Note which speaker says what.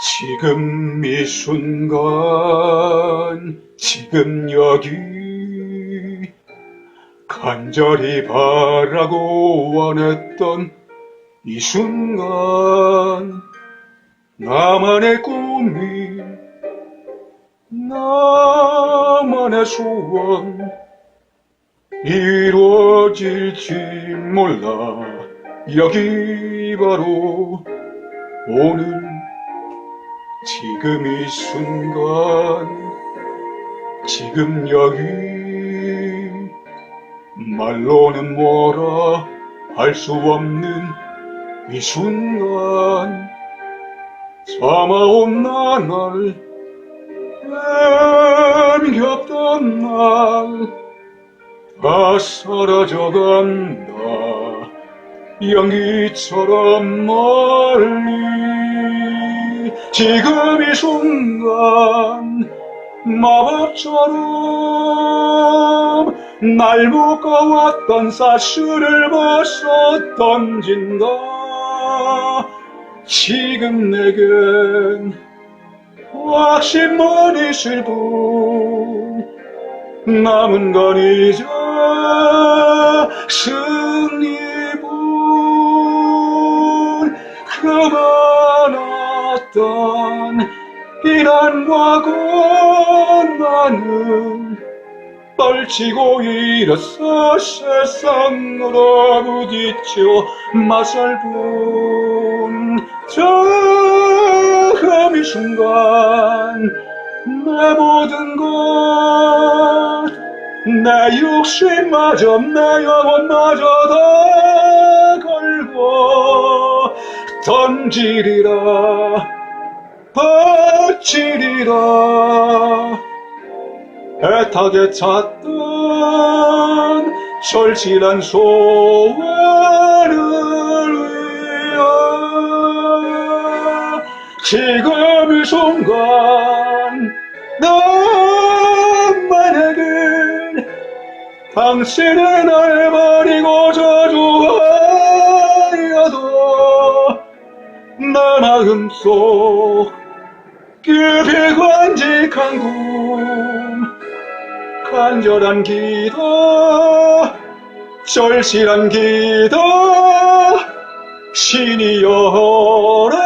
Speaker 1: 지금 이 순간, 지금 여기, 간절히 바라고 원했던 이 순간, 나만의 꿈이, 나만의 소원, 이루어질지 몰라. 여기 바로 오늘 지금 이 순간 지금 여기. 말로는 뭐라 할 수 없는 이 순간. 참아온 나날 남겼던 날 다 사라져간다. 연기처럼 멀리 지금 이 순간 마법처럼 날 묶어왔던 사슬을 벗어 던진다 지금 내겐 확신만 있을 뿐 남은 건 이제 그만했던 비난과 고난을 떨치고 일어서 세상으로 부딪혀 맞설 뿐. 처음 이 순간 내 모든 것, 내 욕심마저, 내 영혼마저 다 걸고 던지리라, 바치리라. 애타게 찾던 절실한 소원을 위해 지금 이 순간 나만에게 당신은 날 버리고 저주하여도 내 마음속 깊이 간직한 꿈 간절한 기도 절실한 기도 신이 열어가서